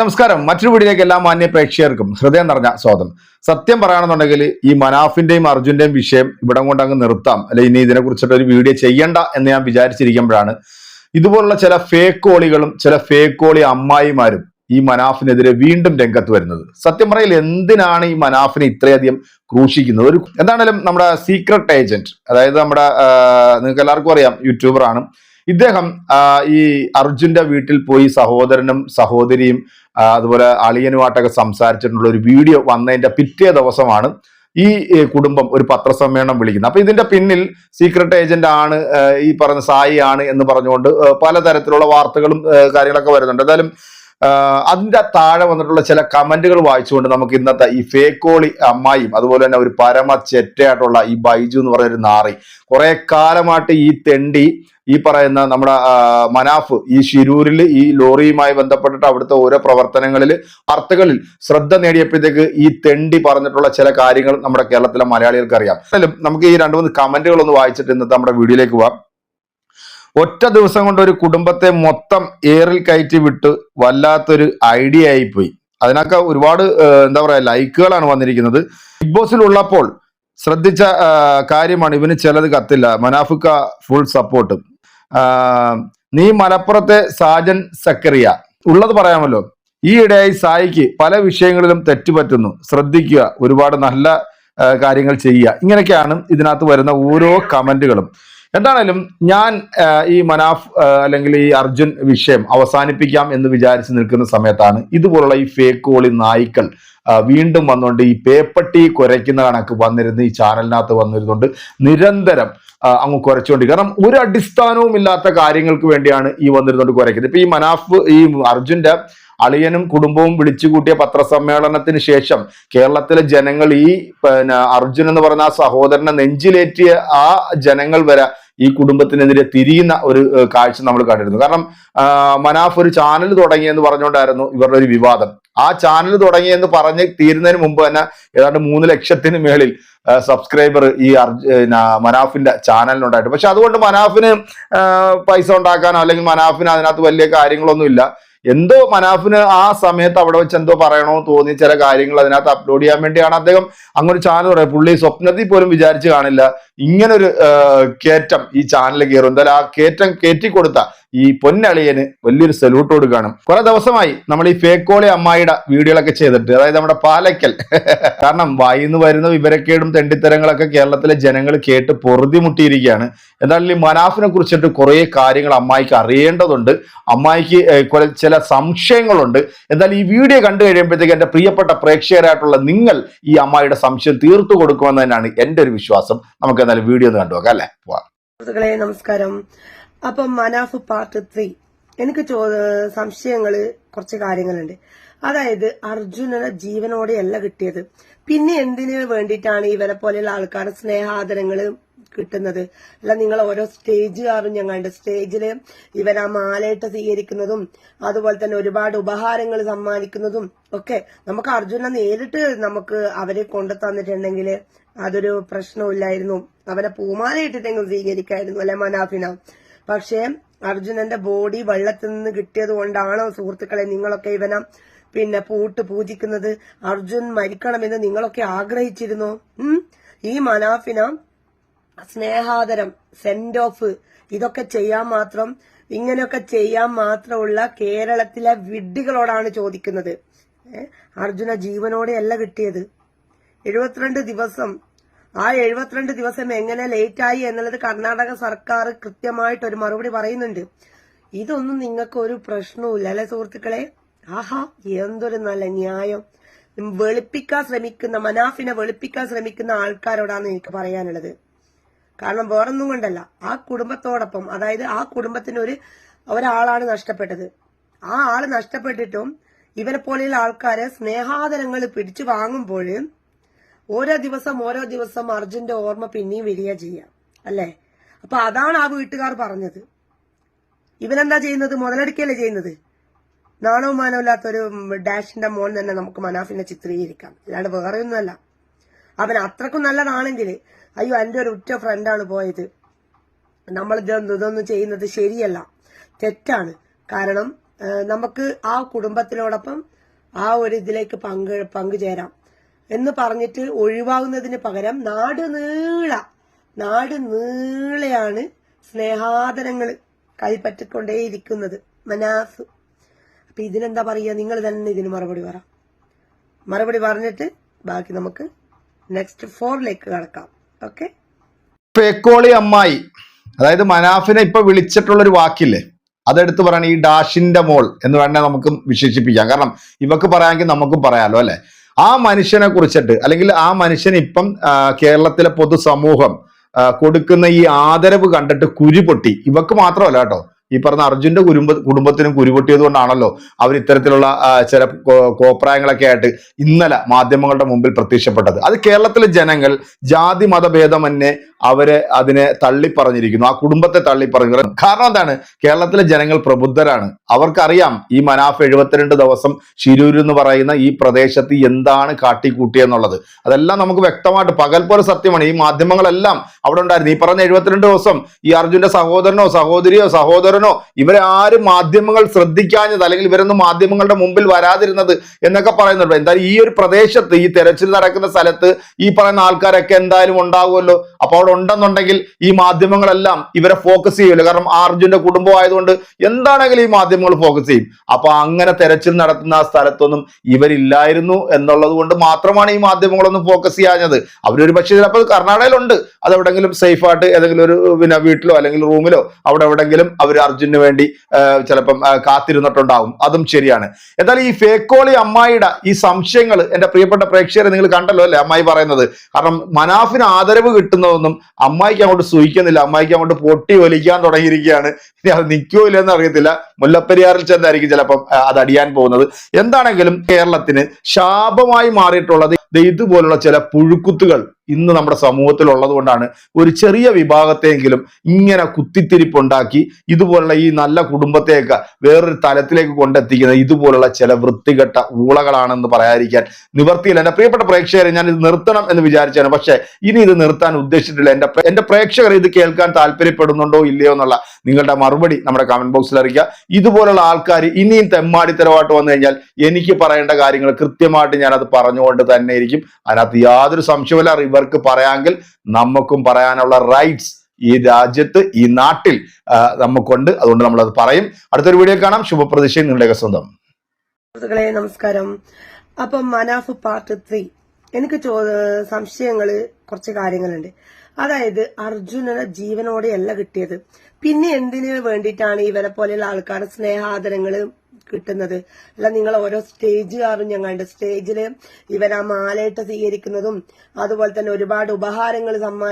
നമസ്കാരം. മറ്റൊരു വീടിലേക്ക് എല്ലാ മാന്യ പ്രേക്ഷകർക്കും ഹൃദയം നിറഞ്ഞ സ്വാഗതം. സത്യം പറയുകയാണെന്നുണ്ടെങ്കിൽ ഈ മനാഫിന്റെയും അർജുന്റെയും വിഷയം ഇവിടം കൊണ്ട് അങ്ങ് നിർത്താം. അല്ലെ ഇനി ഇതിനെ കുറിച്ചിട്ടൊരു വീഡിയോ ചെയ്യണ്ട എന്ന് ഞാൻ വിചാരിച്ചിരിക്കുമ്പോഴാണ്. ഇതുപോലുള്ള ചില ഫേക്ക് കോളികളും ചില ഫേക്ക് കോളി അമ്മായിമാരും ഈ മനാഫിനെതിരെ വീണ്ടും രംഗത്ത് വരുന്നത്. സത്യം പറയൽ എന്തിനാണ് ഈ മനാഫിനെ ഇത്രയധികം ക്രൂശിക്കുന്നത്? ഒരു എന്താണേലും നമ്മുടെ സീക്രട്ട് ഏജന്റ് അതായത് നമ്മുടെ നിങ്ങൾക്ക് എല്ലാവർക്കും അറിയാം യൂട്യൂബർ ആണ് ഇദ്ദേഹം ഈ അർജുന്റെ വീട്ടിൽ പോയി സഹോദരനും സഹോദരിയും അതുപോലെ അളിയനുമായിട്ടൊക്കെ സംസാരിച്ചിട്ടുള്ള ഒരു വീഡിയോ വന്നതിന്റെ പിറ്റേ ദിവസമാണ് ഈ കുടുംബം ഒരു പത്രസമ്മേളനം വിളിക്കുന്നത്. അപ്പൊ ഇതിന്റെ പിന്നിൽ സീക്രട്ട് ഏജന്റ് ആണ് ഈ പറഞ്ഞ സായി ആണ് എന്ന് പറഞ്ഞുകൊണ്ട് പലതരത്തിലുള്ള വാർത്തകളും കാര്യങ്ങളൊക്കെ വരുന്നുണ്ട്. എന്തായാലും ആ, അതിന്റെ താഴെ വന്നിട്ടുള്ള ചില കമന്റുകൾ വായിച്ചുകൊണ്ട് നമുക്ക് ഇന്നത്തെ ഈ ഫേക്കോളി അമ്മായിയും അതുപോലെ തന്നെ ഒരു പരമ ചെറ്റയായിട്ടുള്ള ഈ ബൈജു എന്ന് പറയുന്ന ഒരു നാറി. കുറെ കാലമായിട്ട് ഈ തെണ്ടി ഈ പറയുന്ന നമ്മുടെ മനാഫ് ഈ ഷിരൂരിൽ ഈ ലോറിയുമായി ബന്ധപ്പെട്ടിട്ട് അവിടുത്തെ ഓരോ പ്രവർത്തനങ്ങളിൽ വാർത്തകളിൽ ശ്രദ്ധ നേടിയപ്പോഴത്തേക്ക് ഈ തെണ്ടി പറഞ്ഞിട്ടുള്ള ചില കാര്യങ്ങൾ നമ്മുടെ കേരളത്തിലെ മലയാളികൾക്ക് അറിയാം നമുക്ക് ഈ രണ്ട് മൂന്ന് കമന്റുകൾ ഒന്ന് വായിച്ചിട്ട് ഇന്നത്തെ നമ്മുടെ വീഡിയോയിലേക്ക് പോവാം. ഒറ്റ ദിവസം കൊണ്ട് ഒരു കുടുംബത്തെ മൊത്തം ഏറിൽ കയറ്റി വിട്ട് വല്ലാത്തൊരു ഐഡിയ ആയിപ്പോയി. അതിനൊക്കെ ഒരുപാട് എന്താ പറയാ ലൈക്കുകളാണ് വന്നിരിക്കുന്നത്. ബിഗ് ബോസിൽ ഉള്ളപ്പോൾ ശ്രദ്ധിച്ച കാര്യമാണ് ഇവന് ചിലത് കത്തില്ല. മനാഫുക്ക ഫുൾ സപ്പോർട്ട് നീ മലപ്പുറത്തെ സാജൻ സക്കറിയ. ഉള്ളത് പറയാമല്ലോ. ഈ ഇടയായി സായിക്ക് പല വിഷയങ്ങളിലും തെറ്റുപറ്റുന്നു. ശ്രദ്ധിക്കുക ഒരുപാട് നല്ല കാര്യങ്ങൾ ചെയ്യുക. ഇങ്ങനെയൊക്കെയാണ് ഇതിനകത്ത് വരുന്ന ഓരോ കമന്റുകളും എന്താണേലും ഞാൻ ഈ മനാഫ് അല്ലെങ്കിൽ ഈ അർജുൻ വിഷയം അവസാനിപ്പിക്കാം എന്ന് വിചാരിച്ച് നിൽക്കുന്ന സമയത്താണ് ഇതുപോലുള്ള ഈ ഫേക്ക് കോളി നായ്ക്കൾ വീണ്ടും വന്നുകൊണ്ട് ഈ പേപ്പട്ടി കുരയ്ക്കുന്ന കണക്ക് വന്നിരുന്ന് ഈ ചാനലിനകത്ത് വന്നിരുന്നുണ്ട് നിരന്തരം അങ്ങ് കുരച്ചുകൊണ്ട് കാരണം ഒരു അടിസ്ഥാനവും ഇല്ലാത്ത കാര്യങ്ങൾക്ക് വേണ്ടിയാണ് ഈ വന്നിരുന്നുകൊണ്ട് കുരയ്ക്കുന്നത്. ഇപ്പൊ ഈ മനാഫ് ഈ അർജുന്റെ അളിയനും കുടുംബവും വിളിച്ചു കൂട്ടിയ പത്രസമ്മേളനത്തിന് ശേഷം കേരളത്തിലെ ജനങ്ങൾ ഈ പിന്നെ അർജുൻ എന്ന് പറഞ്ഞ ആ സഹോദരനെ നെഞ്ചിലേറ്റിയ ആ ജനങ്ങൾ വരെ ഈ കുടുംബത്തിനെതിരെ തിരിയുന്ന ഒരു കാഴ്ച നമ്മൾ കണ്ടിരുന്നു. കാരണം മനാഫ് ഒരു ചാനൽ തുടങ്ങിയെന്ന് പറഞ്ഞുകൊണ്ടായിരുന്നു ഇവരുടെ ഒരു വിവാദം. ആ ചാനൽ തുടങ്ങിയെന്ന് പറഞ്ഞ് തീരുന്നതിന് മുമ്പ് തന്നെ ഏതാണ്ട് മൂന്ന് ലക്ഷത്തിന് മേളിൽ സബ്സ്ക്രൈബർ ഈ മനാഫിന്റെ ചാനലിനുണ്ടായിട്ട് പക്ഷെ അതുകൊണ്ട് മനാഫിന് പൈസ ഉണ്ടാക്കാനോ അല്ലെങ്കിൽ മനാഫിന് അതിനകത്ത് വലിയ കാര്യങ്ങളൊന്നും ഇല്ല എന്തോ മനാഫിന് ആ സമയത്ത് അവിടെ വെച്ച് എന്തോ പറയണോ തോന്നി ചില കാര്യങ്ങൾ അതിനകത്ത് അപ്ലോഡ് ചെയ്യാൻ വേണ്ടിയാണ്. അദ്ദേഹം അങ്ങനെ ചാനൽ പറയുന്നത് പുള്ളി സ്വപ്നത്തിൽ പോലും വിചാരിച്ച് കാണില്ല. ഇങ്ങനൊരു കയറ്റം ഈ ചാനൽ കയറും. എന്തായാലും ആ കയറ്റം കയറ്റി കൊടുത്ത ഈ പൊന്നളിയന് വലിയൊരു സല്യൂട്ട് കൊടുക്കുകയാണ് കുറെ ദിവസമായി നമ്മൾ ഈ ഫേക്കോളി അമ്മായിയുടെ വീഡിയോകളൊക്കെ ചെയ്തിട്ട് അതായത് നമ്മുടെ പാലക്കൽ. കാരണം വായിന്ന് വരുന്ന വിവരക്കേടും തെണ്ടിത്തരങ്ങളൊക്കെ കേരളത്തിലെ ജനങ്ങൾ കേട്ട് പൊറുതി മുട്ടിയിരിക്കുകയാണ് എന്തായാലും ഈ മനാഫിനെ കുറിച്ചിട്ട് കുറെ കാര്യങ്ങൾ അമ്മായിക്ക് അറിയേണ്ടതുണ്ട്. അമ്മായിക്ക് ചില സംശയങ്ങളുണ്ട്. എന്തായാലും ഈ വീഡിയോ കണ്ടു കഴിയുമ്പോഴത്തേക്ക് എന്റെ പ്രിയപ്പെട്ട പ്രേക്ഷകരായിട്ടുള്ള നിങ്ങൾ ഈ അമ്മായിയുടെ സംശയം തീർത്തു കൊടുക്കുമെന്ന് തന്നെയാണ് എന്റെ ഒരു വിശ്വാസം. നമുക്ക് എന്തായാലും വീഡിയോ ഒന്ന് കണ്ടുനോക്കാം അല്ലെ? പോവാം. സുഹൃത്തുക്കളെ നമസ്കാരം. അപ്പം മനാഫ് പാർട്ട് ത്രീ എനിക്ക് സംശയങ്ങൾ കുറച്ച് കാര്യങ്ങളുണ്ട്. അതായത് അർജുനന് ജീവനോടെയല്ല കിട്ടിയത്. പിന്നെ എന്തിനു വേണ്ടിയിട്ടാണ് ഇവരെ പോലെയുള്ള ആൾക്കാരുടെ സ്നേഹാദരങ്ങൾ കിട്ടുന്നത്? അല്ല നിങ്ങൾ ഓരോ സ്റ്റേജുകാരും ഞാൻ കണ്ടു സ്റ്റേജിൽ ഇവർ ആ മാലയിട്ട് സ്വീകരിക്കുന്നതും അതുപോലെ തന്നെ ഒരുപാട് ഉപഹാരങ്ങൾ സമ്മാനിക്കുന്നതും ഒക്കെ നമുക്ക് അർജുനെ നേരിട്ട് നമുക്ക് അവരെ കൊണ്ടു തന്നിട്ടുണ്ടെങ്കിൽ അതൊരു പ്രശ്നമില്ലായിരുന്നു അവനെ പൂമാല ഇട്ടിട്ടെങ്കിലും സ്വീകരിക്കായിരുന്നു അല്ലെ മനാഫിന? പക്ഷേ അർജുനന്റെ ബോഡി വെള്ളത്തിൽ നിന്ന് കിട്ടിയത് കൊണ്ടാണോ സുഹൃത്തുക്കളെ നിങ്ങളൊക്കെ ഇവനെ പിന്നെ പൂട്ട് പൂജിക്കുന്നത്? അർജുൻ മരിക്കണമെന്ന് നിങ്ങളൊക്കെ ആഗ്രഹിച്ചിരുന്നു? ഈ മനാഫിന സ്നേഹാദരം സെൻഡ് ഓഫ് ഇതൊക്കെ ചെയ്യാൻ മാത്രം ഇങ്ങനെയൊക്കെ ചെയ്യാൻ മാത്രമുള്ള കേരളത്തിലെ വിഡ്ഢികളോടാണ് ചോദിക്കുന്നത്? അർജുന ജീവനോടെയല്ല കിട്ടിയത്. എഴുപത്തിരണ്ട് ദിവസം ആ എഴുപത്തിരണ്ട് ദിവസം എങ്ങനെ ലേറ്റായി എന്നുള്ളത് കർണാടക സർക്കാർ കൃത്യമായിട്ട് ഒരു മറുപടി പറയുന്നുണ്ട്. ഇതൊന്നും നിങ്ങൾക്ക് ഒരു പ്രശ്നവുമില്ല അല്ലെ സുഹൃത്തുക്കളെ? ആഹാ എന്തൊരു നല്ല ന്യായം. വെളുപ്പിക്കാൻ ശ്രമിക്കുന്ന മനാഫിനെ വെളുപ്പിക്കാൻ ശ്രമിക്കുന്ന ആൾക്കാരോടാണ് എനിക്ക് പറയാനുള്ളത്. കാരണം വേറൊന്നും കൊണ്ടല്ല. ആ കുടുംബത്തോടൊപ്പം അതായത് ആ കുടുംബത്തിന് ഒരു ഒരാളാണ് നഷ്ടപ്പെട്ടത്. ആ ആൾ നഷ്ടപ്പെട്ടിട്ടും ഇവരെ പോലെയുള്ള ആൾക്കാരെ സ്നേഹാദരങ്ങൾ പിടിച്ചു വാങ്ങുമ്പോൾ ഓരോ ദിവസം ഓരോ ദിവസം അർജുന്റെ ഓർമ്മ പിന്നെയും വരിക ചെയ്യാം. അല്ലേ? അപ്പൊ അതാണ് ആ വീട്ടുകാർ പറഞ്ഞത്. ഇവനെന്താ ചെയ്യുന്നത്? മുതലെടുക്കല്ലേ ചെയ്യുന്നത്? നാണവും മാനവും ഒരു ഡാഷിന്റെ മോൻ തന്നെ നമുക്ക് മനാഫിനെ ചിത്രീകരിക്കാം. അല്ലാണ്ട് വേറെ ഒന്നുമല്ല അവൻ അത്രക്കും നല്ലതാണെങ്കിൽ അയ്യോ എന്റെ ഒരു ഉറ്റ ഫ്രണ്ടാണ് പോയത്. നമ്മൾ ഇതൊന്നും ഇതൊന്നും ചെയ്യുന്നത് ശരിയല്ല. തെറ്റാണ്. കാരണം നമുക്ക് ആ കുടുംബത്തിനോടൊപ്പം ആ ഒരു ഇതിലേക്ക് പങ്ക് പങ്കുചേരാം. എന്ന് പറഞ്ഞിട്ട് ഒഴിവാകുന്നതിന് പകരം നാട് നീള നാട് നീളയാണ് സ്നേഹാദരങ്ങൾ കൈപ്പറ്റിക്കൊണ്ടേയിരിക്കുന്നത്. മനാസ് അപ്പൊ ഇതിനെന്താ പറയുക? നിങ്ങൾ തന്നെ ഇതിന് മറുപടി പറ. മറുപടി പറഞ്ഞിട്ട് ബാക്കി നമുക്ക് നെക്സ്റ്റ് ഫോറിലേക്ക് കടക്കാം. ഓക്കെ പേക്കോളി അമ്മായി അതായത് മനാഫിനെ ഇപ്പൊ വിളിച്ചിട്ടുള്ള ഒരു വാക്കില്ലേ? അതെടുത്ത് പറയണ ഈ ഡാഷിന്റെ മോൾ എന്ന് വേണേ നമുക്ക് വിശേഷിപ്പിക്കാം. കാരണം ഇവക്ക് പറയാമെങ്കിൽ നമുക്കും പറയാലോ അല്ലെ? ആ മനുഷ്യനെ കുറിച്ചിട്ട് അല്ലെങ്കിൽ ആ മനുഷ്യൻ ഇപ്പം കേരളത്തിലെ പൊതുസമൂഹം കൊടുക്കുന്ന ഈ ആദരവ് കണ്ടിട്ട് കുരുപൊട്ടി ഇവക്ക് മാത്രമല്ല കേട്ടോ. ഈ പറഞ്ഞ അർജുന്റെ കുടുംബ കുടുംബത്തിനും കുരുപൊട്ടിയത് കൊണ്ടാണല്ലോ അവർ ഇത്തരത്തിലുള്ള ചില കോപ്രായങ്ങളൊക്കെ ആയിട്ട് ഇന്നലെ മാധ്യമങ്ങളുടെ മുമ്പിൽ പ്രത്യക്ഷപ്പെട്ടത്. അത് കേരളത്തിലെ ജനങ്ങൾ ജാതി മതഭേദമന്യേ അവരെ അതിനെ തള്ളിപ്പറഞ്ഞിരിക്കുന്നു. ആ കുടുംബത്തെ തള്ളിപ്പറഞ്ഞിരിക്കുന്നു. കാരണം എന്താണ്? കേരളത്തിലെ ജനങ്ങൾ പ്രബുദ്ധരാണ്. അവർക്കറിയാം ഈ മനാഫ് എഴുപത്തിരണ്ട് ദിവസം ശിരൂർ എന്ന് പറയുന്ന ഈ പ്രദേശത്ത് എന്താണ് കാട്ടിക്കൂട്ടിയെന്നുള്ളത്. അതെല്ലാം നമുക്ക് വ്യക്തമായിട്ട് പകൽ പോലെ സത്യമാണ്. ഈ മാധ്യമങ്ങളെല്ലാം അവിടെ ഉണ്ടായിരുന്നു. ഈ പറഞ്ഞ എഴുപത്തിരണ്ട് ദിവസം ഈ അർജുന്റെ സഹോദരനോ സഹോദരിയോ സഹോദരനോ ഇവരെ ആരും മാധ്യമങ്ങൾ ശ്രദ്ധിക്കാഞ്ഞത് അല്ലെങ്കിൽ ഇവരൊന്നും മാധ്യമങ്ങളുടെ മുമ്പിൽ വരാതിരുന്നത് എന്നൊക്കെ പറയുന്നുണ്ട്. എന്തായാലും ഈ ഒരു പ്രദേശത്ത് ഈ തെരച്ചിൽ നടക്കുന്ന സ്ഥലത്ത് ഈ പറയുന്ന ആൾക്കാരൊക്കെ എന്തായാലും ഉണ്ടാവുമല്ലോ. അപ്പൊ അവിടെ ഉണ്ടെന്നുണ്ടെങ്കിൽ ഈ മാധ്യമങ്ങളെല്ലാം ഇവരെ ഫോക്കസ് ചെയ്യുമല്ലോ കാരണം ആ അർജുന്റെ കുടുംബം ആയതുകൊണ്ട് എന്താണെങ്കിലും ഈ മാധ്യമങ്ങൾ ഫോക്കസ് ചെയ്യും. അപ്പൊ അങ്ങനെ തെരച്ചിൽ നടത്തുന്ന ആ സ്ഥലത്തൊന്നും ഇവരില്ലായിരുന്നു എന്നുള്ളത് കൊണ്ട് മാത്രമാണ് ഈ മാധ്യമങ്ങളൊന്നും ഫോക്കസ് ചെയ്യാഞ്ഞത്. അവരൊരു പക്ഷേ ചിലപ്പോൾ കർണാടകയിലുണ്ട്. അത് എവിടെങ്കിലും സേഫ് ആയിട്ട് ഏതെങ്കിലും ഒരു പിന്നെ വീട്ടിലോ അല്ലെങ്കിൽ റൂമിലോ അവിടെ എവിടെങ്കിലും അവർ അർജുന് വേണ്ടി ചിലപ്പം കാത്തിരുന്നിട്ടുണ്ടാവും. അതും ശരിയാണ്. എന്തായാലും ഈ ഫേക്കോളി അമ്മായിയുടെ ഈ സംശയങ്ങൾ എന്റെ പ്രിയപ്പെട്ട പ്രേക്ഷകരെ നിങ്ങൾ കണ്ടല്ലോ അല്ലേ അമ്മായി പറയുന്നത്? കാരണം മനാഫിന് ആദരവ് കിട്ടുന്നതൊന്നും അമ്മായിക്ക് അങ്ങോട്ട് സൂഹിക്കുന്നില്ല അമ്മായിക്ക് അങ്ങോട്ട് പൊട്ടി ഒലിക്കാൻ തുടങ്ങിയിരിക്കുകയാണ്. ഇനി അത് നിൽക്കുമോ ഇല്ലെന്ന് അറിയത്തില്ല. മുല്ലപ്പെരിയാറിൽ ചെന്നായിരിക്കും ചിലപ്പം അത് അടിയാൻ പോകുന്നത്. എന്താണെങ്കിലും കേരളത്തിന് ശാപമായി മാറിയിട്ടുള്ളത് ഇതുപോലുള്ള ചില പുഴുക്കുത്തുകൾ ഇന്ന് നമ്മുടെ സമൂഹത്തിൽ ഉള്ളതുകൊണ്ടാണ് ഒരു ചെറിയ വിഭാഗത്തെങ്കിലും ഇങ്ങനെ കുത്തിത്തിരിപ്പുണ്ടാക്കി ഇതുപോലുള്ള ഈ നല്ല കുടുംബത്തെയൊക്കെ വേറൊരു തലത്തിലേക്ക് കൊണ്ടെത്തിക്കുന്ന ഇതുപോലുള്ള ചില വൃത്തികെട്ട ഊളകളാണെന്ന് പറയാതിരിക്കാൻ നിവർത്തിയില്ല. എന്റെ പ്രിയപ്പെട്ട പ്രേക്ഷകരെ ഞാൻ ഇത് നിർത്തണം എന്ന് വിചാരിച്ചാണ്. പക്ഷേ ഇനി ഇത് നിർത്താൻ ഉദ്ദേശിച്ചിട്ടില്ല. എന്റെ എന്റെ പ്രേക്ഷകർ ഇത് കേൾക്കാൻ താല്പര്യപ്പെടുന്നുണ്ടോ ഇല്ലയോ എന്നുള്ള നിങ്ങളുടെ മറുപടി നമ്മുടെ കമന്റ് ബോക്സിൽ അറിയിക്കുക. ഇതുപോലുള്ള ആൾക്കാർ ഇനിയും തെമ്മാടിത്തരമായിട്ട് വന്നു കഴിഞ്ഞാൽ എനിക്ക് പറയേണ്ട കാര്യങ്ങൾ കൃത്യമായിട്ട് ഞാൻ അത് പറഞ്ഞുകൊണ്ട് തന്നെ ഇരിക്കും അതിനകത്ത് യാതൊരു സംശയമല്ല ഇവർക്ക് പറയാമെങ്കിൽ നമുക്കും പറയാനുള്ള റൈറ്റ്സ് ഈ രാജ്യത്ത് ഈ നാട്ടിൽ നമുക്കുണ്ട്. അതുകൊണ്ട് നമ്മൾ അത് പറയും. അടുത്തൊരു വീഡിയോ കാണാം. ശുഭപ്രതീക്ഷയും നിങ്ങളുടെയൊക്കെ സ്വന്തം. നമസ്കാരം. അപ്പം മനാഫ് പാർട്ട് ത്രീ എനിക്ക് സംശയങ്ങൾ കുറച്ച് കാര്യങ്ങളുണ്ട്. അതായത് അർജുനന് ജീവനോടെയല്ല കിട്ടിയത്. പിന്നെ എന്തിനു വേണ്ടിയിട്ടാണ് ഇവരെ പോലെയുള്ള ആൾക്കാരുടെ സ്നേഹാദരങ്ങൾ കിട്ടുന്നത്. അല്ല നിങ്ങൾ ഓരോ സ്റ്റേജ് ഞങ്ങളുടെ കണ്ട് സ്റ്റേജിൽ ഇവരാ മാലയിട്ട് സ്വീകരിക്കുന്നതും അതുപോലെ തന്നെ ഒരുപാട് ഉപഹാരങ്ങൾ സമ്മാനിക്കുന്നതും